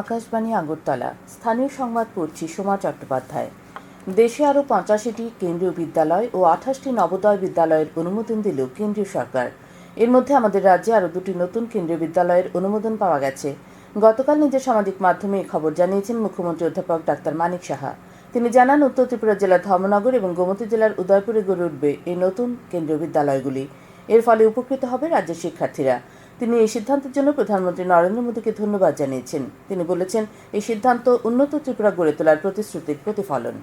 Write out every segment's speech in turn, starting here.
আকাশবাণী আগরতলা। স্থানীয় সংবাদ পড়ছি সোমা চট্টোপাধ্যায়। দেশে আরও পঁচাশিটি কেন্দ্রীয় বিদ্যালয় ও আঠাশটি নবোদয় বিদ্যালয়ের অনুমোদন দিল কেন্দ্রীয় সরকার। এর মধ্যে আমাদের রাজ্যে আরও দুটি নতুন কেন্দ্রীয় বিদ্যালয়ের অনুমোদন পাওয়া গেছে। গতকাল নিজের সামাজিক মাধ্যমে খবর জানিয়েছেন মুখ্যমন্ত্রী অধ্যাপক ডাক্তার মানিক সাহা। তিনি জানান, উত্তর ত্রিপুরা জেলার ধর্মনগর এবং গোমতী জেলার উদয়পুরে গড়ে উঠবে এই নতুন কেন্দ্রীয় বিদ্যালয়গুলি। এর ফলে উপকৃত হবে রাজ্যের শিক্ষার্থীরা। তিনি এই সিদ্ধান্তের জন্য প্রধানমন্ত্রী নরেন্দ্র মোদীকে ধন্যবাদ জানিয়েছেন। তিনি বলেছেন, এই সিদ্ধান্ত উন্নত ত্রিপুরা গড়ে তোলার প্রতিশ্রুতির প্রতিফলন।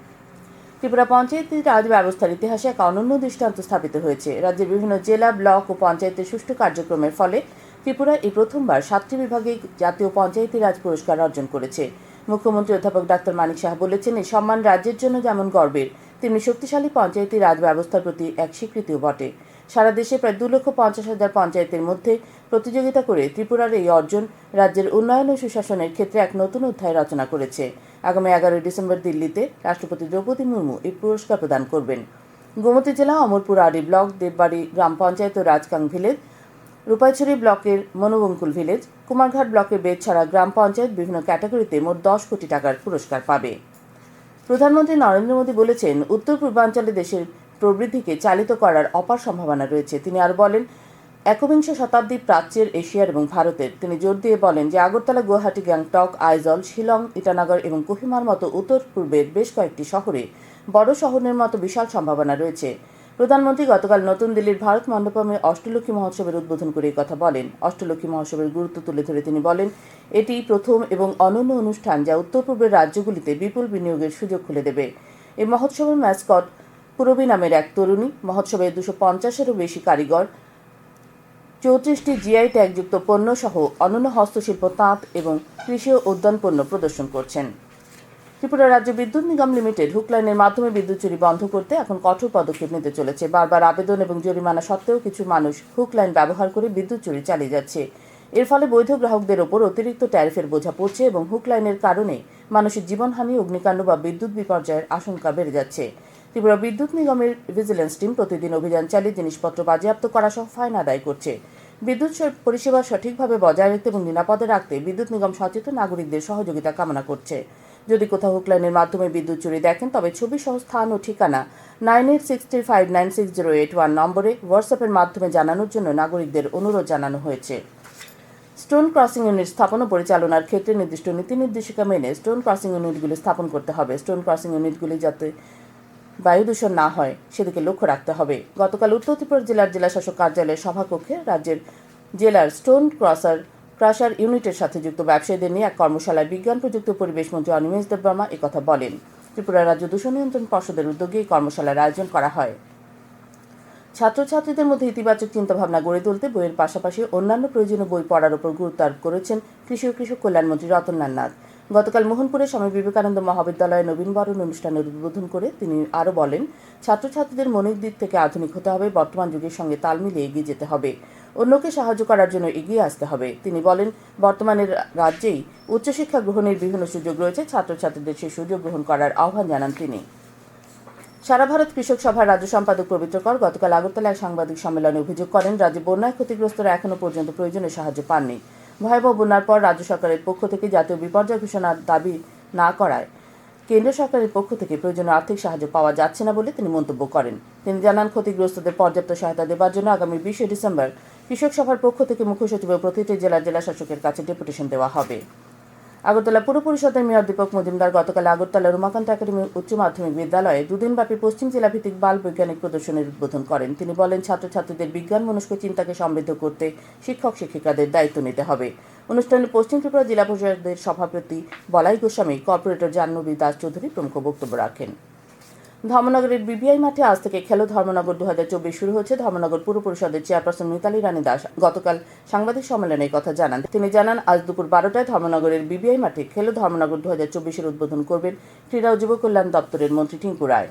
ত্রিপুরা পঞ্চায়েত রাজ ব্যবস্থার ইতিহাসে এক অনন্য দৃষ্টান্ত স্থাপিত হয়েছে। রাজ্যের বিভিন্ন জেলা, ব্লক ও পঞ্চায়েতের সুষ্ঠু কার্যক্রমের ফলে ত্রিপুরা এই প্রথমবার সাতটি বিভাগে জাতীয় পঞ্চায়েতি রাজ পুরস্কার অর্জন করেছে। মুখ্যমন্ত্রী অধ্যাপক ডাক্তার মানিক সাহা বলেছেন, এই সম্মান রাজ্যের জন্য যেমন গর্বের, তেমনি শক্তিশালী পঞ্চায়েতি রাজ ব্যবস্থার প্রতি এক স্বীকৃতিও বটে। সারা দেশে প্রায় দু লক্ষ পঞ্চাশ হাজার পঞ্চায়েতের মধ্যে প্রতিযোগিতা করে ত্রিপুরার এই অর্জন রাজ্যের উন্নয়ন ও সুশাসনের ক্ষেত্রে এক নতুন অধ্যায় রচনা করেছে। আগামী এগারোই ডিসেম্বর দিল্লিতে রাষ্ট্রপতি দ্রৌপদী মুর্মু এই পুরস্কার প্রদান করবেন। গোমতী জেলা অমরপুর আড়ি ব্লক, দেববাড়ি গ্রাম পঞ্চায়েত ও রাজকাং ভিলেজ রূপাইছড়ি ব্লকের মনোবঙ্কুল ভিলেজ, কুমারঘাট ব্লকের বেদছড়া গ্রাম পঞ্চায়েত বিভিন্ন ক্যাটাগরিতে মোট দশ কোটি টাকার পুরস্কার পাবে। প্রধানমন্ত্রী নরেন্দ্র মোদী বলেছেন, উত্তর পূর্বাঞ্চলে দেশের প্রবৃদ্ধিকে চালিত করার অপার সম্ভাবনা রয়েছে। তিনি আর বলেন, একবিংশ শতাব্দী প্রাচ্যের এশিয়ার এবং ভারতের। তিনি জোর দিয়ে বলেন যে, আগরতলা, গুয়াহাটি, গ্যাংটক, আইজল, শিলং, ইটানগর এবং কোহিমার মতো উত্তর পূর্বের বেশ কয়েকটি শহরে বড় শহরের মতো বিশাল সম্ভাবনা রয়েছে। প্রধানমন্ত্রী গতকাল নতুন দিল্লির ভারত মণ্ডপমে অষ্টলক্ষ্মী মহোৎসবের উদ্বোধন করে কথা বলেন। অষ্টলক্ষ্মী মহোৎসবের গুরুত্ব তুলে ধরে তিনি বলেন, এটি প্রথম এবং অনন্য অনুষ্ঠান যা উত্তর পূর্বের রাজ্যগুলিতে বিপুল বিনিয়োগের সুযোগ খুলে দেবে। এই মহোৎসবের ম্যাসকট পুরবী নামের এক তরুণী, মহোৎসবে দুশো পঞ্চাশেরও বেশি কারিগর, চৌত্রিশটি জিআই ট্যাগযুক্ত পণ্য সহ অনন্য হস্তশিল্প, তাঁত এবং কৃষি ও উদ্যান পণ্য প্রদর্শন করছেন। ত্রিপুরা রাজ্য বিদ্যুৎ নিগম লিমিটেড হুক লাইনের মাধ্যমে বিদ্যুৎ চুরি বন্ধ করতে এখন কঠোর পদক্ষেপ নিতে চলেছে। বারবার আবেদন এবং জরিমানা সত্ত্বেও কিছু মানুষ হুক লাইন ব্যবহার করে বিদ্যুৎ চুরি চালিয়ে যাচ্ছে। এর ফলে বৈধ গ্রাহকদের ওপর অতিরিক্ত ট্যারিফের বোঝা পড়ছে এবং হুক লাইনের কারণে মানুষের জীবনহানি, অগ্নিকাণ্ড বা বিদ্যুৎ বিপর্যয়ের আশঙ্কা বেড়ে যাচ্ছে। ত্রিপুরা বিদ্যুৎ নিগমের ভিজিলেন্স টিম প্রতিদিন অভিযান চালিয়ে জিনিসপত্র বাজেয়াপ্ত করা সহ ফাইন আদায় করছে। বিদ্যুৎ পরিষেবা সঠিকভাবে বজায় রাখতে এবং নিরাপদে রাখতে বিদ্যুৎ নিগম সচেতন নাগরিকদের সহযোগিতা কামনা করছে। যদি কোথাও হুকলাইনের মাধ্যমে বিদ্যুৎ চুরি দেখেন, তবে ছবি সহ স্থান ও ঠিকানা nine eight six three five nine six zero eight one নম্বরে হোয়াটসঅ্যাপের মাধ্যমে জানানোর জন্য নাগরিকদের অনুরোধ জানানো হয়েছে। স্টোন ক্রসিং ইউনিট স্থাপন ও পরিচালনার ক্ষেত্রে নির্দিষ্ট নীতি নির্দেশিকা মেনে স্টোন ক্রসিং ইউনিটগুলি স্থাপন করতে হবে। স্টোন ক্রসিং ইউনিটগুলি যাতে বায়ু দূষণ না হয়, সেদিকে লক্ষ্য রাখতে হবে। গতকাল উত্তর ত্রিপুরা জেলার জেলাশাসক কার্যালয়ের সভাকক্ষে রাজ্যের জেলার স্টোন ক্রসার ক্রাশার ইউনিটের সাথে যুক্ত ব্যবসায়ীদের নিয়ে এক কর্মশালায় বিজ্ঞান, প্রযুক্তি পরিবেশ মন্ত্রী অনিমেষ দেববর্মা একথা বলেন। ত্রিপুরা রাজ্য দূষণ নিয়ন্ত্রণ পর্ষদের উদ্যোগে এই কর্মশালার আয়োজন করা হয়। ছাত্রছাত্রীদের মধ্যে ইতিবাচক চিন্তাভাবনা গড়ে তুলতে বইয়ের পাশাপাশি অন্যান্য প্রয়োজনীয় বই পড়ার উপর গুরুত্ব আরোপ করেছেন কৃষি ও কৃষক কল্যাণমন্ত্রী রতনলাল নাথ। গতকাল মোহনপুরে স্বামী বিবেকানন্দ মহাবিদ্যালয়ে নবীনবরণ অনুষ্ঠানের উদ্বোধন করে তিনি আরও বলেন, ছাত্রছাত্রীদের মনের দিক থেকে আধুনিক হতে হবে, বর্তমান যুগের সঙ্গে তাল মিলিয়ে এগিয়ে যেতে হবে। অন্যকে সাহায্য করার জন্য এগিয়ে আসতে হবে। তিনি বলেন, বর্তমানে রাজ্যেই উচ্চশিক্ষা গ্রহণের বিভিন্ন সুযোগ রয়েছে। ছাত্রছাত্রীদের সেই সুযোগ গ্রহণ করার আহ্বান জানান তিনি। সারা ভারত কৃষক সভার রাজ্য সম্পাদক পবিত্র কর গতকাল আগরতলায় সাংবাদিক সম্মেলনে অভিযোগ করেন, রাজ্যে বন্যায় ক্ষতিগ্রস্তরা এখনও পর্যন্ত প্রয়োজনীয় সাহায্য পাননি। ভয়াবহ বন্যার পর রাজ্য সরকারের পক্ষ থেকে জাতীয় বিপর্যয় ঘোষণার দাবি না করায় কেন্দ্র সরকারের পক্ষ থেকে প্রয়োজনীয় আর্থিক সাহায্য পাওয়া যাচ্ছে না বলে তিনি মন্তব্য করেন। তিনি জানান, ক্ষতিগ্রস্তদের পর্যাপ্ত সহায়তা দেবার জন্য আগামী বিশে ডিসেম্বর কৃষক সভার পক্ষ থেকে মুখ্য সচিব ও প্রতিটি জেলার জেলা শাসকের কাছে ডেপুটেশন দেওয়া হবে। আগরতলা পুর পরিষদের মেয়র দীপক মজুমদার গতকাল আগরতলা রুমাকান্ত একাডেমি উচ্চ মাধ্যমিক বিদ্যালয়ে দুদিনব্যাপী পশ্চিম জেলা ভিত্তিক বাল বৈজ্ঞানিক প্রদর্শনীর উদ্বোধন করেন। তিনি বলেন, ছাত্রছাত্রীদের বিজ্ঞান, মনস্ক চিন্তাকে সমৃদ্ধ করতে শিক্ষক, শিক্ষিকাদের দায়িত্ব নিতে হবে। অনুষ্ঠানে পশ্চিম ত্রিপুরা জেলা পরিষদের সভাপতি বলাই গোস্বামী, কর্পোরেটর জাহ্নবী দাস চৌধুরী প্রমুখ বক্তব্য রাখেন। ধর্মনগরের বিবিআই মাঠে আজ থেকে খেলো ধর্মনগর দু হাজার চব্বিশ শুরু হয়েছে ধর্মনগর পুর পরিষদের চেয়ারপারসন মিতালি রানী দাস। গতকাল সাংবাদিক সম্মেলনে কথা জানান। তিনি জানান, আজ দুপুর বারোটায় ধর্মনগরের বিবিআই মাঠে খেলো ধর্মনগর দু হাজার উদ্বোধন করবেন ক্রীড়া ও যুব কল্যাণ দপ্তরের মন্ত্রী টিঙ্কু রায়।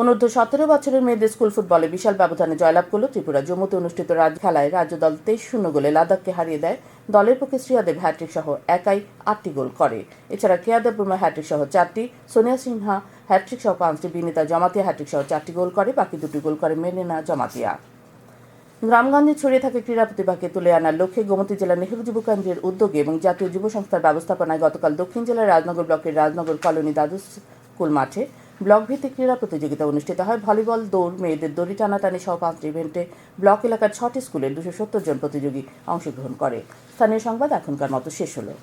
অনূর্ধ্ব সতেরো বছরের মেয়েদের স্কুল ফুটবলে বিশাল ব্যবধানে জয়লাভ করল ত্রিপুরা জম্মুতে অনুষ্ঠিত রাজ খেলায় রাজ্য দল তেইশ শূন্য গোলে লাদাখকে হারিয়ে দেয় দলের পক্ষে শ্রীয়াদেব হ্যাট্রিক সহ একাই আটটি গোল করে। এছাড়া কেয়াদেব বর্মা হ্যাট্রিক সহ চারটি, সোনিয়া সিনহা হ্যাট্রিক সহ পাঁচটি বিনিতা জমাতিয়া হ্যাট্রিক সহ চারটি গোল করে, বাকি দুটি গোল করে মেলেনা জমাতিয়া। গ্রামগঞ্জে ছড়িয়ে থাকা ক্রীড়া প্রতিভাকে তুলে আনার লক্ষ্যে গোমতী জেলা নেহেরু যুব কেন্দ্রের উদ্যোগে এবং জাতীয় যুব সংস্থার ব্যবস্থাপনায় গতকাল দক্ষিণ জেলার রাজনগর ব্লকের রাজনগর কলোনি দ্বাদশ স্কুল মাঠে ব্লক ভিত্তিক ক্রীড়া প্রতিযোগিতা অনুষ্ঠিত হয়। ভলিবল, দৌড়, মেয়েদের দড়ি টানাটানি সহ পাঁচটি ইভেন্টে ব্লক এলাকার ছটি স্কুলের দুশো সত্তর জন প্রতিযোগী অংশগ্রহণ করে। স্থানীয় সংবাদ এখনকার মতো শেষ হলো।